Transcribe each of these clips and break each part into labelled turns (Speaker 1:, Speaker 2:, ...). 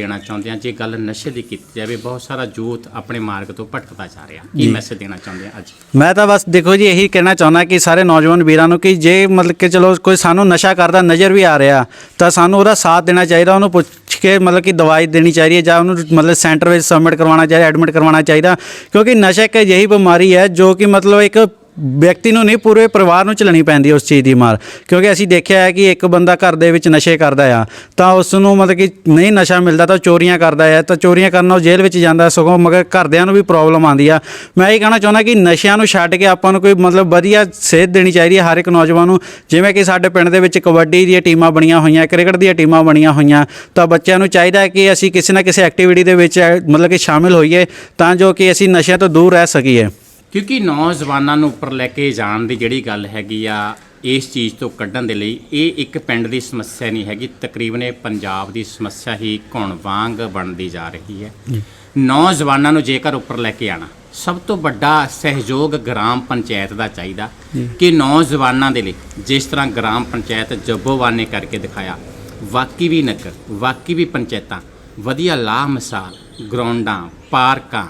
Speaker 1: ਦੇਣਾ ਚਾਹੁੰਦੇ ਆ ਜੇ ਗੱਲ ਨਸ਼ੇ ਦੀ ਕੀਤੀ ਜਾਵੇ ਬਹੁਤ ਸਾਰਾ ਯੂਥ ਆਪਣੇ ਮਾਰਗ ਤੋਂ ਭਟਕਦਾ ਜਾ ਰਿਹਾ। ਕੀ ਮੈਸੇਜ ਦੇਣਾ ਚਾਹੁੰਦੇ ਆ ਅੱਜ?
Speaker 2: ਮੈਂ ਤਾਂ ਬਸ ਦੇਖੋ ਜੀ ਇਹੀ ਕਹਿਣਾ ਚਾਹੁੰਦਾ ਕਿ ਸਾਰੇ ਨੌਜਵਾਨ ਵੀਰਾਂ ਨੂੰ ਕਿ ਜੇ ਮਤਲਬ ਕਿ ਚਲੋ ਕੋਈ ਸਾਨੂੰ ਨਸ਼ਾ ਕਰਦਾ ਨਜ਼ਰ ਵੀ ਆ ਰਿਹਾ ਤਾਂ ਸਾਨੂੰ ਉਹਦਾ ਸਾਥ ਦੇਣਾ ਚਾਹੀਦਾ ਉਹਨੂੰ ਪੁੱਛ ਕੇ ਮਤਲਬ ਕਿ ਦਵਾਈ ਦੇਣੀ ਚਾਹੀਦੀ ਹੈ ਜਾਂ ਉਹਨੂੰ ਮਤਲਬ ਸੈਂਟਰ ਵਿੱਚ ਸਬਮਿਟ ਕਰਵਾਉਣਾ ਚਾਹੀਦਾ ਐਡਮਿਟ ਕਰਵਾਉਣਾ ਚਾਹੀਦਾ। ਕਿਉਂਕਿ ਨਸ਼ਾ ਇੱਕ ਅਜਿਹੀ ਬਿਮਾਰੀ ਹੈ ਜੋ ਕਿ ਮਤਲਬ ਇੱਕ ਵਿਅਕਤੀ ਨੂੰ ਨਹੀਂ, ਪੂਰੇ ਪਰਿਵਾਰ ਨੂੰ ਝੱਲਣੀ ਪੈਂਦੀ ਉਸ ਚੀਜ਼ ਦੀ ਮਾਰ। ਕਿਉਂਕਿ ਅਸੀਂ ਦੇਖਿਆ ਹੈ ਕਿ ਇੱਕ ਬੰਦਾ ਘਰ ਦੇ ਵਿੱਚ ਨਸ਼ੇ ਕਰਦਾ ਆ, ਤਾਂ ਉਸ ਨੂੰ ਮਤਲਬ ਕਿ ਨਹੀਂ ਨਸ਼ਾ ਮਿਲਦਾ, ਤਾਂ ਉਹ ਚੋਰੀਆਂ ਕਰਦਾ ਹੈ ਤਾਂ ਚੋਰੀਆਂ ਕਰਨ ਨਾਲ ਉਹ ਜੇਲ੍ਹ ਵਿੱਚ ਜਾਂਦਾ ਸਗੋਂ, ਮਗਰ ਘਰਦਿਆਂ ਨੂੰ ਵੀ ਪ੍ਰੋਬਲਮ ਆਉਂਦੀ ਆ। ਮੈਂ ਇਹ ਕਹਿਣਾ ਚਾਹੁੰਦਾ ਕਿ ਨਸ਼ਿਆਂ ਨੂੰ ਛੱਡ ਕੇ ਆਪਾਂ ਨੂੰ ਕੋਈ ਮਤਲਬ ਵਧੀਆ ਸੇਧ ਦੇਣੀ ਚਾਹੀਦੀ ਹੈ ਹਰ ਇੱਕ ਨੌਜਵਾਨ ਨੂੰ। ਜਿਵੇਂ ਕਿ ਸਾਡੇ ਪਿੰਡ ਦੇ ਵਿੱਚ ਕਬੱਡੀ ਦੀਆਂ ਟੀਮਾਂ ਬਣੀਆਂ ਹੋਈਆਂ, ਕ੍ਰਿਕਟ ਦੀਆਂ ਟੀਮਾਂ ਬਣੀਆਂ ਹੋਈਆਂ, ਤਾਂ ਬੱਚਿਆਂ ਨੂੰ ਚਾਹੀਦਾ ਹੈ ਕਿ ਅਸੀਂ ਕਿਸੇ ਨਾ ਕਿਸੇ ਐਕਟੀਵਿਟੀ ਦੇ ਵਿੱਚ, ਮਤਲਬ ਕਿ ਸ਼ਾਮਿਲ ਹੋਈਏ, ਤਾਂ ਜੋ ਕਿ ਅਸੀਂ ਨਸ਼ਿਆਂ ਤੋਂ ਦੂਰ ਰਹਿ ਸਕੀਏ।
Speaker 1: ਕਿਉਂਕਿ ਨੌਜਵਾਨਾਂ ਨੂੰ ਉੱਪਰ ਲੈ ਕੇ ਜਾਣ ਦੀ ਜਿਹੜੀ ਗੱਲ ਹੈਗੀ ਆ ਇਸ ਚੀਜ਼ ਤੋਂ ਕੱਢਣ ਦੇ ਲਈ ਇਹ ਇੱਕ ਪਿੰਡ ਦੀ ਸਮੱਸਿਆ ਨਹੀਂ ਹੈਗੀ। ਤਕਰੀਬਨ ਇਹ ਪੰਜਾਬ ਦੀ ਸਮੱਸਿਆ ਹੀ ਘੁਣ ਵਾਂਗ ਬਣਦੀ ਜਾ ਰਹੀ ਹੈ। ਨੌਜਵਾਨਾਂ ਨੂੰ ਜੇਕਰ ਉੱਪਰ ਲੈ ਕੇ ਆਣਾ ਸਭ ਤੋਂ ਵੱਡਾ ਸਹਿਯੋਗ ਗ੍ਰਾਮ ਪੰਚਾਇਤ ਦਾ ਚਾਹੀਦਾ ਕਿ ਨੌਜਵਾਨਾਂ ਦੇ ਲਈ ਜਿਸ ਤਰ੍ਹਾਂ ਗ੍ਰਾਮ ਪੰਚਾਇਤ ਜੱਬੋਵਾਲ ਨੇ ਕਰਕੇ ਦਿਖਾਇਆ ਵਾਕੀ ਵੀ ਨਗਰ ਵਾਕੀ ਵੀ ਪੰਚਾਇਤਾਂ ਵਧੀਆ ਲਾਹ ਮਿਸਾਲ ਗਰਾਊਂਡਾਂ ਪਾਰਕਾਂ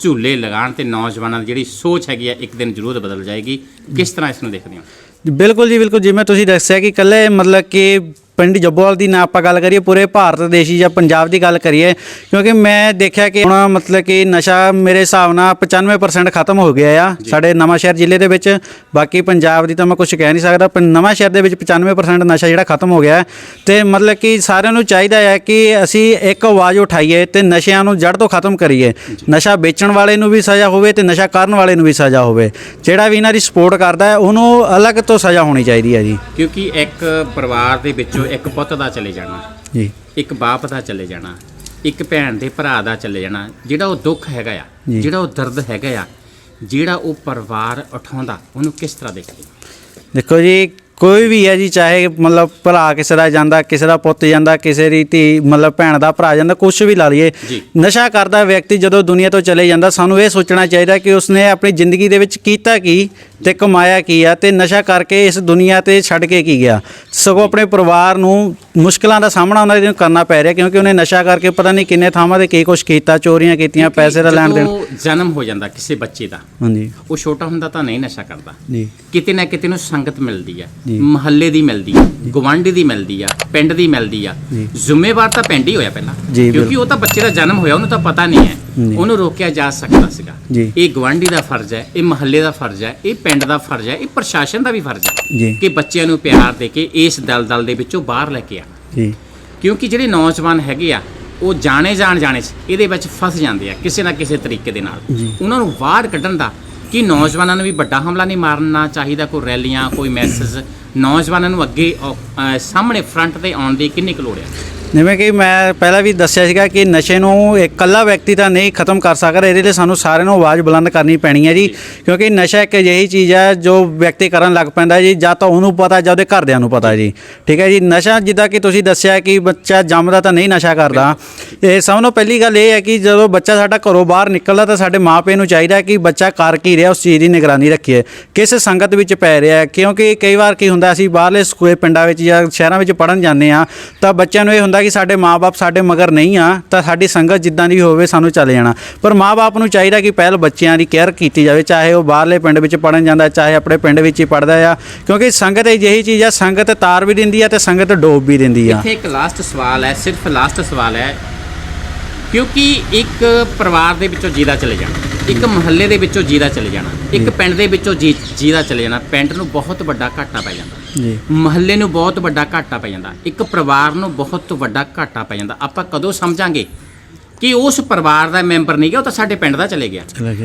Speaker 1: ਝੂਲੇ ਲਗਾਉਣ ਤੇ ਨੌਜਵਾਨਾਂ ਦੀ ਜਿਹੜੀ ਸੋਚ ਹੈਗੀ ਆ, ਇੱਕ ਦਿਨ ਜ਼ਰੂਰ ਬਦਲ ਜਾਏਗੀ। ਕਿਸ ਤਰ੍ਹਾਂ ਇਸ ਨੂੰ ਦੇਖਦੇ ਹੋ?
Speaker 2: ਬਿਲਕੁਲ ਜੀ, ਬਿਲਕੁਲ ਜਿਵੇਂ ਤੁਸੀਂ ਦੱਸਿਆ ਕਿ ਕੱਲੇ ਮਤਲਬ ਕਿ ਪਿੰਡ ਜੱਬੋਵਾਲ ਦੀ ਨਾ ਆਪਾਂ ਗੱਲ ਕਰੀਏ ਪੂਰੇ ਭਾਰਤ ਦੇਸ਼ ਦੀ ਜਾਂ ਪੰਜਾਬ ਦੀ ਗੱਲ ਕਰੀਏ ਕਿਉਂਕਿ ਮੈਂ ਦੇਖਿਆ ਕਿ ਹੁਣ ਮਤਲਬ ਕਿ ਨਸ਼ਾ ਮੇਰੇ ਹਿਸਾਬ ਨਾਲ 95% ਖਤਮ ਹੋ ਗਿਆ ਆ ਸਾਡੇ ਨਵਾਂ ਸ਼ਹਿਰ ਜ਼ਿਲ੍ਹੇ ਦੇ ਵਿੱਚ। ਬਾਕੀ ਪੰਜਾਬ ਦੀ ਤਾਂ ਮੈਂ ਕੁਝ ਕਹਿ ਨਹੀਂ ਸਕਦਾ ਪਰ ਨਵਾਂ ਸ਼ਹਿਰ ਦੇ ਵਿੱਚ 95% ਨਸ਼ਾ ਜਿਹੜਾ ਖਤਮ ਹੋ ਗਿਆ ਤੇ ਮਤਲਬ ਕਿ ਸਾਰਿਆਂ ਨੂੰ ਚਾਹੀਦਾ ਹੈ ਕਿ ਅਸੀਂ ਇੱਕ ਆਵਾਜ਼ ਉਠਾਈਏ ਤੇ ਨਸ਼ਿਆਂ ਨੂੰ ਜੜ ਤੋਂ ਖਤਮ ਕਰੀਏ। ਨਸ਼ਾ ਵੇਚਣ ਵਾਲੇ ਨੂੰ ਵੀ ਸਜ਼ਾ ਹੋਵੇ ਤੇ ਨਸ਼ਾ ਕਰਨ ਵਾਲੇ ਨੂੰ ਵੀ ਸਜ਼ਾ ਹੋਵੇ। ਜਿਹੜਾ ਵੀ ਇਹਨਾਂ ਦੀ ਸਪੋਰਟ ਕਰਦਾ ਹੈ ਉਹਨੂੰ ਅਲੱਗ ਤੋਂ ਸਜ਼ਾ ਹੋਣੀ ਚਾਹੀਦੀ ਹੈ ਜੀ।
Speaker 1: ਕਿਉਂਕਿ ਇੱਕ ਪਰਿਵਾਰ ਦੇ ਵਿੱਚੋਂ ਇੱਕ ਪੁੱਤ ਦਾ ਚਲੇ ਜਾਣਾ
Speaker 2: ਜੀ
Speaker 1: ਇੱਕ ਬਾਪ ਦਾ ਚਲੇ ਜਾਣਾ ਇੱਕ ਭੈਣ ਦੇ ਭਰਾ ਦਾ ਚਲੇ ਜਾਣਾ ਜਿਹੜਾ ਉਹ ਦੁੱਖ ਹੈਗਾ ਆ। ਜਿਹੜਾ ਉਹ ਦਰਦ ਹੈਗਾ ਆ ਜਿਹੜਾ ਉਹ ਪਰਿਵਾਰ ਉਠਾਉਂਦਾ ਉਹਨੂੰ ਕਿਸ ਤਰ੍ਹਾਂ ਦੇਖਦੇ?
Speaker 2: ਦੇਖੋ ਜੀ ਕੋਈ ਵੀ ਹੈ ਜੀ ਚਾਹੇ ਮਤਲਬ ਭਰਾ ਕਿਸੇ ਦਾ ਜਾਂਦਾ ਕਿਸੇ ਦਾ ਪੁੱਤ ਜਾਂਦਾ ਕਿਸੇ ਦੀ ਧੀ ਮਤਲਬ ਭੈਣ ਦਾ ਭਰਾ ਜਾਂਦਾ ਕੁਝ ਵੀ ਲਾ ਲਈਏ। ਨਸ਼ਾ ਕਰਦਾ ਵਿਅਕਤੀ ਜਦੋਂ ਦੁਨੀਆ ਤੋਂ ਚਲੇ ਜਾਂਦਾ ਸਾਨੂੰ ਇਹ ਸੋਚਣਾ ਚਾਹੀਦਾ ਕਿ ਉਸਨੇ ਆਪਣੀ ਜ਼ਿੰਦਗੀ ਦੇ ਵਿੱਚ ਕੀਤਾ ਕੀ ਤੇ ਕਮਾਇਆ ਕੀ ਆ ਤੇ ਨਸ਼ਾ ਕਰਕੇ ਇਸ ਦੁਨੀਆ ਤੇ ਛੱਡ ਕੇ ਕੀ ਗਿਆ? ਸਗੋਂ ਆਪਣੇ ਪਰਿਵਾਰ ਨੂੰ ਮੁਸ਼ਕਲਾਂ ਦਾ ਸਾਹਮਣਾ ਉਹਨਾਂ ਨੂੰ ਕਰਨਾ ਪੈ ਰਿਹਾ ਕਿਉਂਕਿ ਉਹਨੇ ਨਸ਼ਾ ਕਰਕੇ ਪਤਾ ਨਹੀਂ ਕਿੰਨੇ ਥਾਵਾਂ ਤੇ ਕੀ ਕੁਝ ਕੀਤਾ ਚੋਰੀਆਂ ਕੀਤੀਆਂ ਪੈਸੇ ਦਾ ਲੈਣ ਦੇਣ।
Speaker 1: ਜਦੋਂ ਜਨਮ ਹੋ ਜਾਂਦਾ ਕਿਸੇ ਬੱਚੇ ਦਾ
Speaker 2: ਹਾਂਜੀ।
Speaker 1: ਉਹ ਛੋਟਾ ਹੁੰਦਾ ਤਾਂ ਨਹੀਂ ਨਸ਼ਾ ਕਰਦਾ।
Speaker 2: ਜੀ।
Speaker 1: ਕਿਤੇ ਨਾ ਕਿਤੇ ਨੂੰ ਸੰਗਤ ਮਿਲਦੀ ਆ
Speaker 2: ਜੀ।
Speaker 1: ਮਹੱਲੇ ਦੀ ਮਿਲਦੀ ਆ ਗਵਾਂਢੀ ਦੀ ਮਿਲਦੀ ਆ ਪਿੰਡ ਦੀ ਮਿਲਦੀ ਆ।
Speaker 2: ਜੀ।
Speaker 1: ਜ਼ਿੰਮੇਵਾਰ ਤਾਂ ਪਿੰਡ ਹੀ ਹੋਇਆ ਪਹਿਲਾਂ
Speaker 2: ਜੀ,
Speaker 1: ਕਿਉਂਕਿ ਉਹ ਤਾਂ ਬੱਚੇ ਦਾ ਜਨਮ ਹੋਇਆ ਉਹਨੂੰ ਤਾਂ ਪਤਾ ਨਹੀਂ ਹੈ। ਉਹਨੂੰ ਰੋਕਿਆ ਜਾ ਸਕਦਾ ਸੀਗਾ।
Speaker 2: ਜੀ।
Speaker 1: ਇਹ ਗਵਾਂਢੀ ਦਾ ਫਰਜ਼ ਹੈ ਇਹ ਮਹੱਲੇ ਦਾ ਫਰਜ਼ ਹੈ ਇਹ ਪਿੰਡ ਦਾ ਫਰਜ਼ ਹੈ ਇਹ ਪ੍ਰਸ਼ਾਸਨ ਦਾ ਵੀ ਫਰਜ਼ ਹੈ
Speaker 2: ਜੀ।
Speaker 1: ਕਿ ਬੱਚਿਆਂ ਨੂੰ ਪਿਆਰ ਦੇ ਕੇ ਇਸ ਦਲਦਲ ਦੇ ਵਿੱਚੋਂ ਬਾਹਰ ਲੈ ਕੇ
Speaker 2: ਜੀ।
Speaker 1: ਕਿਉਂਕਿ ਜਿਹੜੇ ਨੌਜਵਾਨ ਹੈਗੇ ਆ ਉਹ ਜਾਣੇ ਜਾਣ ਜਾਣੇ 'ਚ ਇਹਦੇ ਵਿੱਚ ਫਸ ਜਾਂਦੇ ਆ ਕਿਸੇ ਨਾ ਕਿਸੇ ਤਰੀਕੇ ਦੇ ਨਾਲ। ਉਹਨਾਂ ਨੂੰ ਬਾਹਰ ਕੱਢਣ ਦਾ ਕਿ ਨੌਜਵਾਨਾਂ ਨੂੰ ਵੀ ਵੱਡਾ ਹਮਲਾ ਨਹੀਂ ਮਾਰਨਾ ਚਾਹੀਦਾ ਕੋਈ ਰੈਲੀਆਂ ਕੋਈ ਮੈਸੇਜ। ਨੌਜਵਾਨਾਂ ਨੂੰ ਅੱਗੇ ਸਾਹਮਣੇ ਫਰੰਟ ਤੇ ਆਉਣ ਦੀ ਕਿੰਨੀ ਕੁ ਲੋੜ ਹੈ
Speaker 2: ਜਿਵੇਂ ਕਿ ਮੈਂ ਪਹਿਲਾਂ ਵੀ ਦੱਸਿਆ ਸੀਗਾ ਕਿ ਨਸ਼ੇ ਨੂੰ ਇਕੱਲਾ ਵਿਅਕਤੀ ਤਾਂ ਨਹੀਂ ਖਤਮ ਕਰ ਸਕਦਾ ਇਹਦੇ ਲਈ ਸਾਨੂੰ ਸਾਰਿਆਂ ਨੂੰ ਆਵਾਜ਼ ਬੁਲੰਦ ਕਰਨੀ ਪੈਣੀ ਹੈ ਜੀ। ਕਿਉਂਕਿ ਨਸ਼ਾ ਇੱਕ ਅਜਿਹੀ ਚੀਜ਼ ਹੈ ਜੋ ਵਿਅਕਤੀ ਕਰਨ ਲੱਗ ਪੈਂਦਾ ਜੀ ਜਾਂ ਤਾਂ ਉਹਨੂੰ ਪਤਾ ਜਾਂ ਉਹਦੇ ਘਰਦਿਆਂ ਨੂੰ ਪਤਾ ਜੀ। ਠੀਕ ਹੈ ਜੀ ਨਸ਼ਾ ਜਿੱਦਾਂ ਕਿ ਤੁਸੀਂ ਦੱਸਿਆ ਕਿ ਬੱਚਾ ਜੰਮਦਾ ਤਾਂ ਨਹੀਂ ਨਸ਼ਾ ਕਰਦਾ। ਇਹ ਸਭ ਤੋਂ ਪਹਿਲੀ ਗੱਲ ਇਹ ਹੈ ਕਿ ਜਦੋਂ ਬੱਚਾ ਸਾਡਾ ਘਰੋਂ ਬਾਹਰ ਨਿਕਲਦਾ ਤਾਂ ਸਾਡੇ ਮਾਪੇ ਨੂੰ ਚਾਹੀਦਾ ਕਿ ਬੱਚਾ ਕਰ ਕੀ ਰਿਹਾ ਉਸ ਚੀਜ਼ ਦੀ ਨਿਗਰਾਨੀ ਰੱਖੀਏ। ਕਿਸ ਸੰਗਤ ਵਿੱਚ ਪੈ ਰਿਹਾ ਕਿਉਂਕਿ ਕਈ ਵਾਰ ਕੀ ਹੁੰਦਾ ਅਸੀਂ ਬਾਹਰਲੇ ਸਕੂਲ ਪਿੰਡਾਂ ਵਿੱਚ ਜਾਂ ਸ਼ਹਿਰਾਂ ਵਿੱਚ ਪੜਨ ਜਾਂਦੇ ਆ ਤਾਂ ਬੱਚਿਆਂ ਨੂੰ ਇਹ ਹੁੰਦਾ ਕਿ ਸਾਡੇ ਮਾਪੇ ਸਾਡੇ ਮਗਰ ਨਹੀਂ ਆ ਤਾਂ ਸਾਡੀ ਸੰਗਤ ਜਿੱਦਾਂ ਦੀ ਹੋਵੇ ਸਾਨੂੰ ਚੱਲ ਜਾਣਾ। ਪਰ ਮਾਪੇ ਨੂੰ ਚਾਹੀਦਾ ਕਿ ਪਹਿਲ ਬੱਚਿਆਂ ਦੀ ਕੇਅਰ ਕੀਤੀ ਜਾਵੇ ਚਾਹੇ ਉਹ ਬਾਹਰਲੇ ਪਿੰਡ ਵਿੱਚ ਪੜਨ ਜਾਂਦਾ ਚਾਹੇ ਆਪਣੇ ਪਿੰਡ ਵਿੱਚ ਹੀ ਪੜਦਾ ਆ ਕਿਉਂਕਿ ਸੰਗਤ ਅਜਿਹੀ ਚੀਜ਼ ਆ ਸੰਗਤ ਤਾਰ ਵੀ ਦਿੰਦੀ ਆ ਤੇ ਸੰਗਤ ਡੋਬ ਵੀ ਦਿੰਦੀ ਆ।
Speaker 1: ਇੱਥੇ ਇੱਕ ਲਾਸਟ ਸਵਾਲ ਹੈ ਸਿਰਫ ਲਾਸਟ ਸਵਾਲ ਹੈ ਕਿਉਂਕਿ ਇੱਕ ਪਰਿਵਾਰ ਦੇ ਵਿੱਚੋਂ ਜੀਦਾ ਚਲੇ ਜਾਣਾ ਇੱਕ ਮੁਹੱਲੇ ਦੇ ਵਿੱਚੋਂ ਜੀਦਾ ਚਲੇ ਜਾਣਾ ਇੱਕ ਪਿੰਡ ਦੇ ਵਿੱਚੋਂ ਜੀਦਾ ਚਲੇ ਜਾਣਾ ਪਿੰਡ ਨੂੰ ਬਹੁਤ ਵੱਡਾ ਘਾਟਾ ਪੈ ਜਾਂਦਾ।
Speaker 2: ਜੀ।
Speaker 1: ਮਹੱਲੇ ਨੂੰ ਬਹੁਤ ਵੱਡਾ ਘਾਟਾ ਪੈ ਜਾਂਦਾ। ਇੱਕ ਪਰਿਵਾਰ ਨੂੰ ਬਹੁਤ ਵੱਡਾ ਘਾਟਾ ਪੈ ਜਾਂਦਾ। ਆਪਾਂ ਕਦੋਂ ਸਮਝਾਂਗੇ ਕਿ ਉਸ ਪਰਿਵਾਰ ਦਾ ਮੈਂਬਰ ਨਹੀਂ ਗਿਆ ਉਹ ਤਾਂ ਸਾਡੇ ਪਿੰਡ ਦਾ ਚਲੇ ਗਿਆ।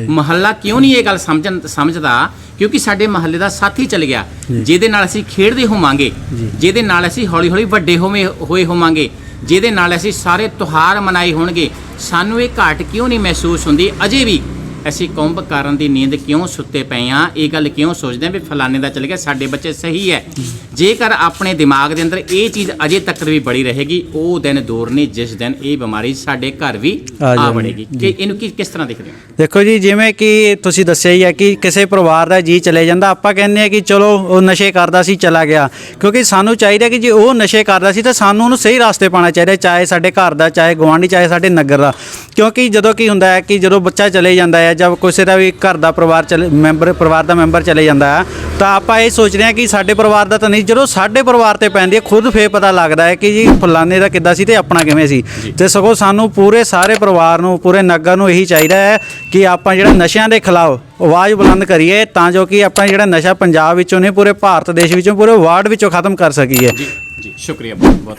Speaker 1: ਮਹੱਲਾ ਕਿਉਂ ਨਹੀਂ ਇਹ ਗੱਲ ਸਮਝਣ ਸਮਝਦਾ? ਕਿਉਂਕਿ ਸਾਡੇ ਮਹੱਲੇ ਦਾ ਸਾਥੀ ਚਲ ਗਿਆ। ਜਿਹਦੇ ਨਾਲ ਅਸੀਂ ਖੇਡਦੇ ਹੋਵਾਂਗੇ। ਜਿਹਦੇ ਨਾਲ ਅਸੀਂ ਹੌਲੀ ਹੌਲੀ ਵੱਡੇ ਹੋਵੇਂ ਹੋਏ ਹੋਵਾਂਗੇ ਜਿਹਦੇ ਨਾਲ ਅਸੀਂ ਸਾਰੇ ਤਿਉਹਾਰ ਮਨਾਏ ਹੋਣਗੇ ਸਾਨੂੰ ਇਹ ਘਾਟ ਕਿਉਂ ਨਹੀਂ ਮਹਿਸੂਸ ਹੁੰਦੀ? ਅਜੇ ਵੀ ਅਸੀਂ ਕੁੰਭ ਕਰਨ ਦੀ ਨੀਂਦ ਕਿਉਂ ਸੁੱਤੇ ਪਏ ਆ? ਇਹ ਗੱਲ ਕਿਉਂ ਸੋਚਦੇ ਆ ਵੀ ਫਲਾਣੇ ਦਾ ਚੱਲ ਗਿਆ ਸਾਡੇ ਬੱਚੇ ਸਹੀ ਹੈ ਜੇਕਰ ਆਪਣੇ ਦਿਮਾਗ ਦੇ ਅੰਦਰ ਇਹ ਚੀਜ਼ ਅਜੇ ਤੱਕ ਵੀ ਬੜੀ ਰਹੇਗੀ ਉਹ ਦਿਨ ਦੂਰ ਨਹੀਂ ਜਿਸ ਦਿਨ ਇਹ ਬਿਮਾਰੀ ਸਾਡੇ ਘਰ ਵੀ
Speaker 2: ਆ।
Speaker 1: ਵੜੇਗੀ। ਕਿ ਇਹਨੂੰ ਕੀ ਕਿਸ ਤਰ੍ਹਾਂ ਦੇਖਦੇ ਹੋ?
Speaker 2: ਦੇਖੋ ਜੀ ਜਿਵੇਂ ਕਿ ਤੁਸੀਂ ਦੱਸਿਆ ਹੀ ਹੈ ਕਿ ਕਿਸੇ ਪਰਿਵਾਰ ਦਾ ਜੀ ਚਲੇ ਜਾਂਦਾ ਆਪਾਂ ਕਹਿੰਦੇ ਆ ਕਿ ਚਲੋ ਉਹ ਨਸ਼ੇ ਕਰਦਾ ਸੀ ਚਲਾ ਗਿਆ। ਕਿਉਂਕਿ ਸਾਨੂੰ ਚਾਹੀਦਾ ਕਿ ਜੇ ਉਹ ਨਸ਼ੇ ਕਰਦਾ ਸੀ ਤਾਂ ਸਾਨੂੰ ਉਹਨੂੰ ਸਹੀ ਰਾਸਤੇ ਪਾਉਣਾ ਚਾਹੀਦਾ ਚਾਹੇ ਸਾਡੇ ਘਰ ਦਾ ਚਾਹੇ ਗੁਆਂਢੀ ਚਾਹੇ ਸਾਡੇ ਨਗਰ ਦਾ। ਕਿਉਂਕਿ ਜਦੋਂ ਕੀ ਹੁੰਦਾ ਹੈ ਕਿ ਜਦੋਂ ਬੱਚਾ ਚਲੇ ਜਾਂਦਾ ਹੈ ਜਾਂ ਕਿਸੇ ਦਾ ਵੀ ਘਰ ਦਾ ਪਰਿਵਾਰ ਚਲੇ ਮੈਂਬਰ ਪਰਿਵਾਰ ਦਾ ਮੈਂਬਰ ਚਲੇ ਜਾਂਦਾ ਹੈ ਤਾਂ ਆਪਾਂ ਇਹ ਸੋਚਦੇ ਹਾਂ ਕਿ ਸਾਡੇ ਪਰਿਵਾਰ ਦਾ ਤਾਂ ਨਹੀਂ ਜਦੋਂ ਸਾਡੇ ਪਰਿਵਾਰ ਤੇ ਪੈਂਦੀ ਹੈ ਖੁਦ ਫੇਰ ਪਤਾ ਲੱਗਦਾ ਹੈ ਕਿ ਜੀ ਫਲਾਣੇ ਦਾ ਕਿੱਦਾਂ ਸੀ ਤੇ ਆਪਣਾ ਕਿਵੇਂ ਸੀ। ਤੇ ਸਗੋਂ ਸਾਨੂੰ ਪੂਰੇ ਸਾਰੇ ਪਰਿਵਾਰ ਨੂੰ ਪੂਰੇ ਨਗਰ ਨੂੰ ਇਹੀ ਚਾਹੀਦਾ ਹੈ ਕਿ ਆਪਾਂ ਜਿਹੜਾ ਨਸ਼ਿਆਂ ਦੇ ਖਿਲਾਫ ਆਵਾਜ਼ ਬੁਲੰਦ ਕਰੀਏ ਤਾਂ ਜੋ ਕਿ ਆਪਾਂ ਜਿਹੜਾ ਨਸ਼ਾ ਪੰਜਾਬ ਵਿੱਚੋਂ ਨਹੀਂ ਪੂਰੇ ਭਾਰਤ ਦੇਸ਼ ਵਿੱਚੋਂ ਪੂਰੇ ਵਰਲਡ ਵਿੱਚੋਂ ਖਤਮ ਕਰ ਸਕੀਏ।
Speaker 1: ਜੀ ਜੀ ਸ਼ੁਕਰੀਆ ਬਹੁਤ ਬਹੁਤ।